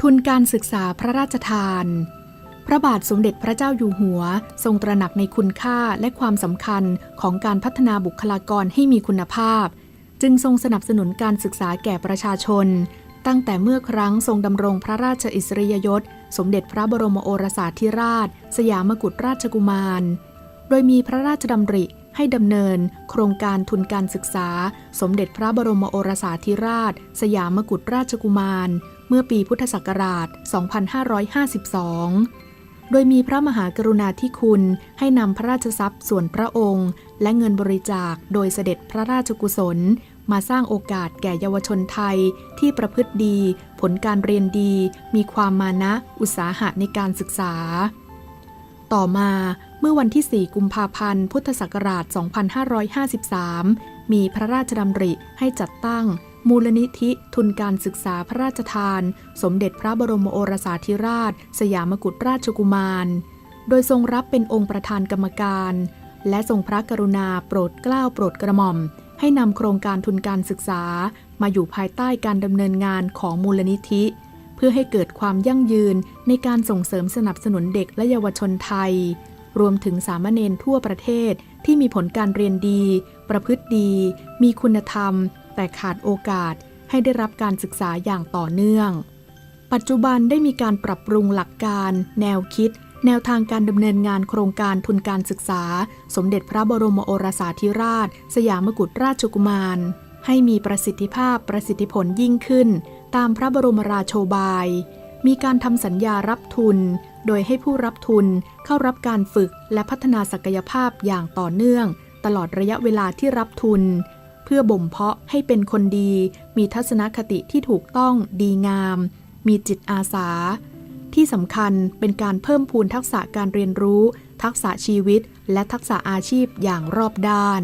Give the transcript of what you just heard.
ทุนการศึกษาพระราชทาน พระบาทสมเด็จพระเจ้าอยู่หัว ทรงตระหนักในคุณค่าและความสำคัญของการพัฒนาบุคลากรให้มีคุณภาพ จึงทรงสนับสนุนการศึกษาแก่ประชาชน ตั้งแต่เมื่อครั้งทรงดำรงพระราชอิสริยยศ สมเด็จพระบรมโอรสาธิราช สยามกุฎราชกุมาร โดยมีพระราชดำริ ให้ดำเนิน โครงการทุนการศึกษา สมเด็จพระบรมโอรสาธิราช สยามกุฎราชกุมาร เมื่อปีพุทธศักราช 2552โดยมีพระมหากรุณาธิคุณให้นำพระราชทรัพย์ส่วนพระองค์ และเงินบริจาคโดยเสด็จพระราชกุศล มาสร้างโอกาสแก่เยาวชนไทยที่ประพฤติดี ผลการเรียนดี มีความมานะ อุตสาหะในการศึกษา ต่อมา เมื่อวันที่ 4 กุมภาพันธ์ พุทธศักราช 2553 มีพระราชดำริให้จัดตั้ง มูลนิธิทุนการศึกษาพระราชทาน สมเด็จพระบรมโอรสาธิราช สยามกุฎราชกุมาร โดยทรงรับเป็นองค์ประธานกรรมการ และทรงพระกรุณาโปรดเกล้าโปรดกระหม่อม ให้นำโครงการทุนการศึกษา มาอยู่ภายใต้การดำเนินงานของมูลนิธิเพื่อให้เกิดความยั่งยืนในการส่งเสริมสนับสนุนเด็กและเยาวชนไทย รวมถึงสามเณรทั่วประเทศที่มีผลการเรียนดี ประพฤติดี มีคุณธรรม แต่ขาดโอกาสให้ได้รับการศึกษาอย่างต่อเนื่อง ปัจจุบันได้มีการปรับปรุงหลักการ แนวคิด แนวทางการดำเนินงานโครงการทุนการศึกษา สมเด็จพระบรมโอรสาธิราช สยามกุฎราชกุมาร ให้มีประสิทธิภาพประสิทธิผลยิ่งขึ้น ตามพระบรมราโชบาย มีการทำสัญญารับทุน โดยให้ผู้รับทุนเข้ารับการฝึกและพัฒนาศักยภาพอย่างต่อเนื่อง ตลอดระยะเวลาที่รับทุน เพื่อบ่มเพาะให้เป็นคนดี มีทัศนคติที่ถูกต้องดีงาม มีจิตอาสา ที่สำคัญเป็นการเพิ่มพูนทักษะการเรียนรู้ ทักษะชีวิต และทักษะอาชีพอย่างรอบด้าน